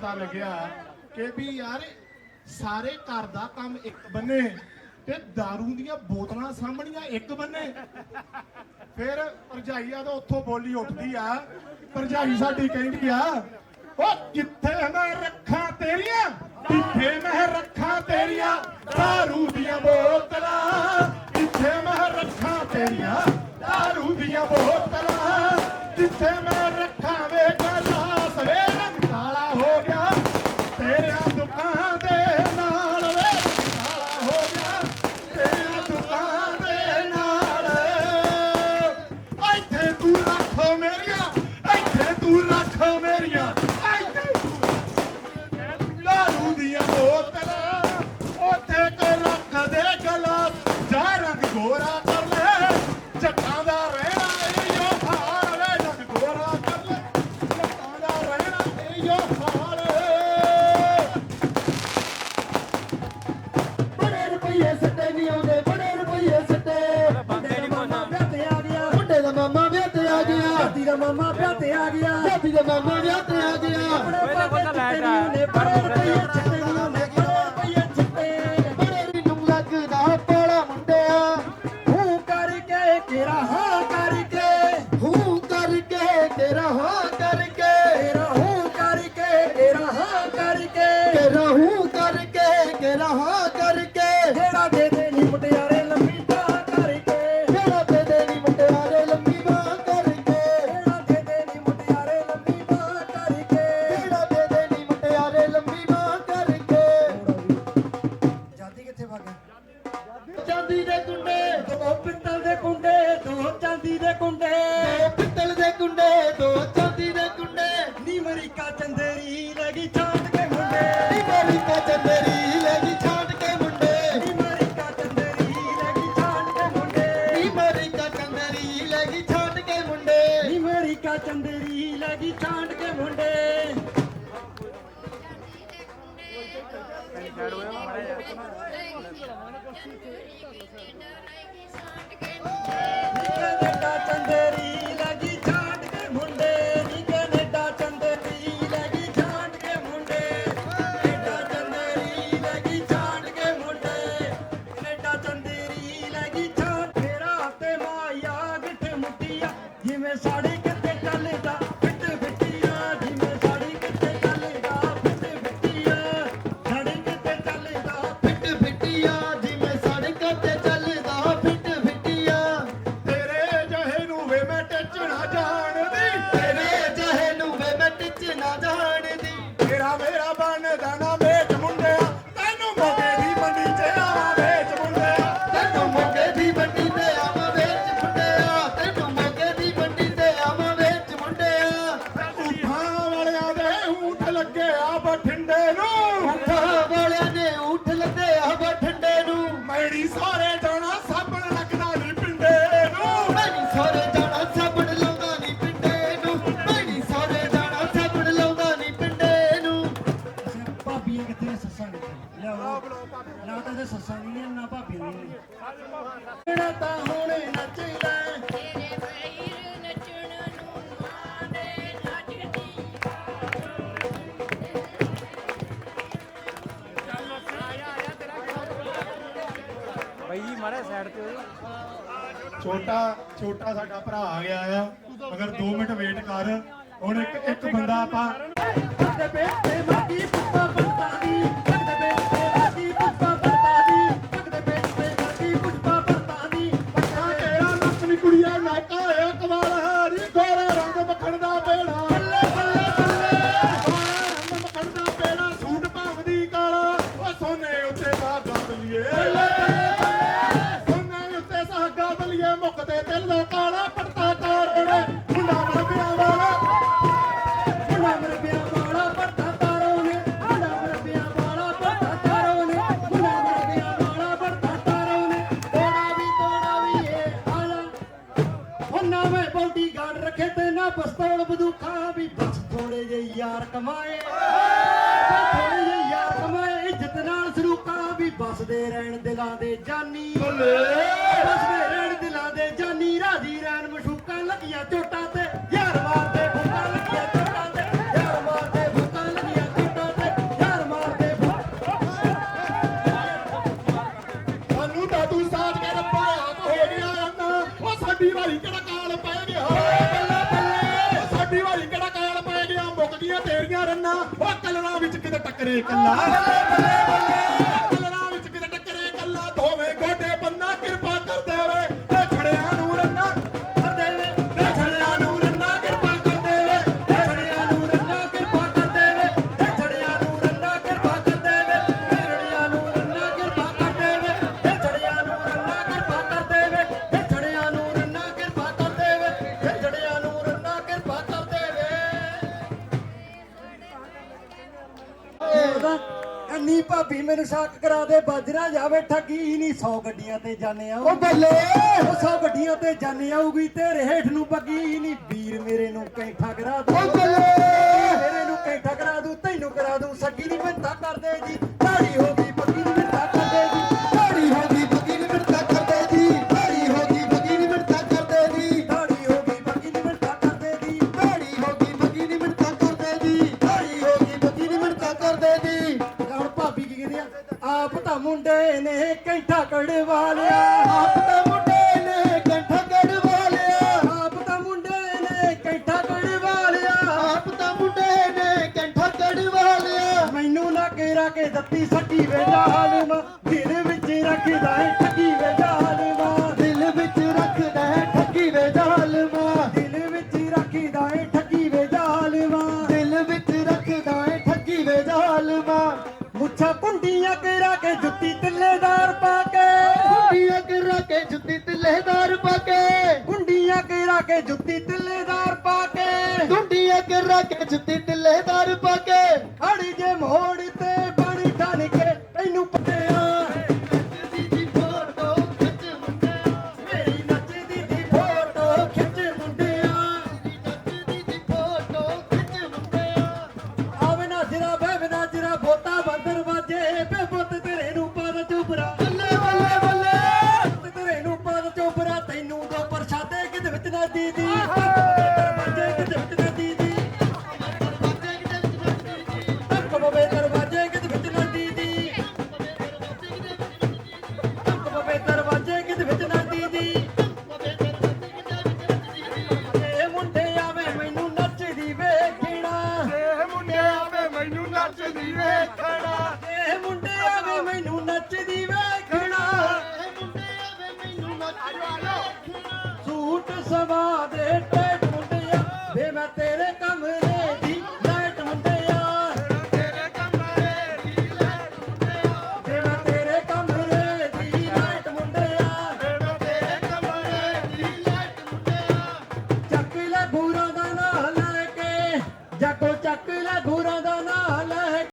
ਪਤਾ ਲੱਗਿਆ ਕਿ ਵੀ ਯਾਰ ਸਾਰੇ ਘਰ ਦਾ ਕੰਮ ਇੱਕ ਬੰਨੇ ਤੇ दारू ਦੀਆਂ ਬੋਤਲਾਂ ਸਾਹਮਣੀਆਂ ਇੱਕ ਬੰਨੇ ਫਿਰ ਭਰਜਾਈ ਆ ਤਾਂ ਉੱਥੋਂ ਬੋਲੀ ਉੱਠਦੀ ਆ ਭਰਜਾਈ ਸਾਡੀ ਕਹਿੰਦੀ ਆ ਉਹ ਕਿੱਥੇ ਮੈਂ ਰੱਖਾਂ ਤੇਰੀਆਂ ਕਿੱਥੇ ਮੈਂ ਰੱਖਾਂ ਤੇਰੀਆਂ दारू ਦੀਆਂ ਬੋਤਲਾਂ ਦੀਆਂ ਬੋਤਲਾਂ ਉੱਥੇ ਕੋ ਰੱਖ ਦੇ ਗਲਾਸ ਜਾ ਰੰਗ ਗੋਰਾ ਕਰ ਲੈ। ਜੱਟਾਂ ਦਾ ਰਹਿਣਾ ਇਹੋ ਹਾਲ ਵੇ ਰੰਗ ਗੋਰਾ ਕਰ ਲੈ। ਜੱਟਾਂ ਦਾ ਰਹਿਣਾ ਇਹੋ ਹਾਲ ਬੜੇ ਰੁਪਈਏ ਸੱਟੇ ਨਹੀਂ ਆਉਂਦੇ ਬੜੇ ਰੁਪਈਏ ਸੱਟੇ। ਬੰਦੇ ਨੀ ਮਾਮਾ। ਵਿਆਹ ਤੇ ਆ ਗਿਆ। ਮੁੰਡੇ ਦਾ ਮਾਮਾ ਵਿਆਹ ਤੇ ਆ ਗਿਆ। ਦਾਦੀ ਦਾ ਮਾਮਾ ਵਿਆਹ ਤੇ ਆ ਗਿਆ। ਦਾਦੀ ਦਾ ਮਾਮਾ ਵਿਆਹ ਤੇ ਆ ਗਿਆ। ਕਰਕੇ ਤੇਰਾ ਹਾਂ ਕਰਕੇ ਹੂੰ ਕਰਕੇ ਤੇਰਾ ਚਾਂਦੀ ਦੇ ਕੁੰਡੇ ਦੋ ਪਿੱਤਲ ਦੇ ਕੁੰਡੇ ਦੋ ਚਾਂਦੀ ਦੇ ਕੁੰਡੇ। ਦੋ ਪਿੱਤਲ ਦੇ ਕੁੰਡੇ ਦੋ ਚਾਂਦੀ ਦੇ ਕੁੰਡੇ। ਨੀ ਮਰੀਕਾ ਚੰਦੇਰੀ ਲੱਗੀ ਛਾਂਟ ਨੀ ਤਾਂ ਹੁਣੇ ਨੱਚ ਲੈ ਤੇਰੇ ਵੈਰ ਨੱਚਣ ਨੂੰ ਆਂਦੇ ਨੱਚਦੀ ਬਈ ਜੀ ਮਾਰੇ ਸਾਈਡ ਤੇ। ਛੋਟਾ ਛੋਟਾ ਸਾਡਾ ਭਰਾ ਆ ਗਿਆ ਆ। ਅਗਰ 2 ਮਿੰਟ ਵੇਟ ਕਰ। ਹੁਣ ਇੱਕ ਇੱਕ ਬੰਦਾ ਆਪਾਂ ਮਾਗੀ ਪੁੱਪਾ ਮੁੱਕਦੇ ਦਿਲ ਦਾ ਕਾਲਾ ਪੜਤਾ ਤਾਰੜੇ ਮੁੰਡਾ ਵਾਲਾ। ਮੁੰਡਾ ਵਾਲਾ ਮੁੰਡਾ ਵਾਲਾ ਮੁੰਡਾ ਵਾਲਾ ਤੋੜਾ ਵੀ ਤੋੜਾ ਵੀ ਏ ਆਲਾ। ਉਹਨਾਂ ਮੈਂ ਬੌਡੀ ਗਾਰਡ ਰੱਖੇ ਤੇ ਨਾ ਪਸਤੌਲ ਬਦੂਖਾ ਵੀ ਬਸ ਥੋੜੇ ਜਿਹੇ ਯਾਰ ਕਮਾਏ। ਥੋੜੇ ਜਿਹੇ ਯਾਰ ਕਮਾਏ। ਇੱਜ਼ਤ ਨਾਲ ਸਰੂਕਾ ਵੀ ਬਸਦੇ ਰਹਿਣ ਦਿਲਾਂ ਦੇ ਜਾਨੀ। ਬਸਦੇ ਰਹਿਣ ਉਹ ਕਲਰਾਂ ਵਿੱਚ ਕਿਤੇ ਟੱਕਰੇ ਕੱਲਾ ਕਲਰਾਂ ਵਿੱਚ ਅੰਨੀ ਭਾਬੀ ਮੈਨੂੰ ਸ਼ੱਕ ਕਰਾ ਦੇ ਬਾਜਰਾ ਜਾਵੇ ਠੱਗੀ ਹੀ ਨਹੀਂ 100 ਗੱਡੀਆਂ ਤੇ ਜਾਣੇ ਆ ਉਹ ਬੱਲੇ! ਉਹ 100 ਗੱਡੀਆਂ ਤੇ ਜਾਣੇ ਆਊਗੀ ਤੇਰੇ ਹੇਠ ਨੂੰ ਬੱਗੀ ਹੀ ਨਹੀਂ। ਵੀਰ ਮੇਰੇ ਨੂੰ ਕੈਂਠਾ ਕਰਾ ਦੂ। ਉਹ ਬੱਲੇ! ਮੇਰੇ ਨੂੰ ਕੈਂਠਾ ਕਰਾ ਦੂ ਤੈਨੂੰ ਕਰਾ ਦੂ ਸੱਗੀ ਦੀ ਮਿੰਤਾ ਕਰਦੇ ਜੀ। ਦਾੜੀ ਹੋ ਗਈ ਮੁੰਡੇ ਨੇ ਕੈਂਠਾ ਕੜਵਾ ਲਿਆ। ਆਪ ਤਾਂ ਮੁੰਡੇ ਨੇ ਕੈਂਠਾ ਕੜਵਾ ਲਿਆ। ਆਪ ਤਾਂ ਮੁੰਡੇ ਨੇ ਕੈਂਠਾ ਕੜਵਾ ਲਿਆ। ਆਪ ਤਾਂ ਮੁੰਡੇ ਨੇ ਕੈਂਠਾ ਕੜਵਾ ਲਿਆ। ਮੈਨੂੰ ਨਾ ਕੇਰਾ ਕੇ ਦਿੱਤੀ ਸੱਕੀ ਵੇ ਜ਼ਾਲਮਾ। ਦਿਲ ਵਿੱਚ ਰੱਖਦਾ ਏ ਠੱਗੀ ਵੇ ਜ਼ਾਲਮਾ। ਦਿਲ ਵਿੱਚ ਰੱਖਦਾ ਏ ਠੱਗੀ ਵੇ ਜ਼ਾਲਮਾ। ਦਿਲ ਵਿੱਚ ਰੱਖਦਾ ਏ ਠੱਗੀ ਵੇ ਜ਼ਾਲਮਾ। ਦਿਲ ਵਿੱਚ ਰੱਖਦਾ ਏ ਠੱਗੀ ਵੇ ਜ਼ਾਲਮਾ। ਮੁੱਛਾਂ ਕੁੰਡੀਆਂ ਕੇ ਕੇ ਜੁੱਤੀ ਢਿੱਲੇਦਾਰ ਪਾ ਕੇ। ਕੁੰਡੀਆਂ ਕੇਰਾ ਕੇ ਜੁੱਤੀ ਢਿੱਲੇਦਾਰ ਪਾ ਕੇ। ਮੈਨੂੰ ਨੱਚਦੀ ਵੇਖਣਾ। ਇਹ ਮੁੰਡੇ ਆਵੇ ਮੈਨੂੰ ਨੱਚਦੀ ਵੇਖਣਾ। ਸੂਟ ਸਵਾ ਦੇ ਟੇ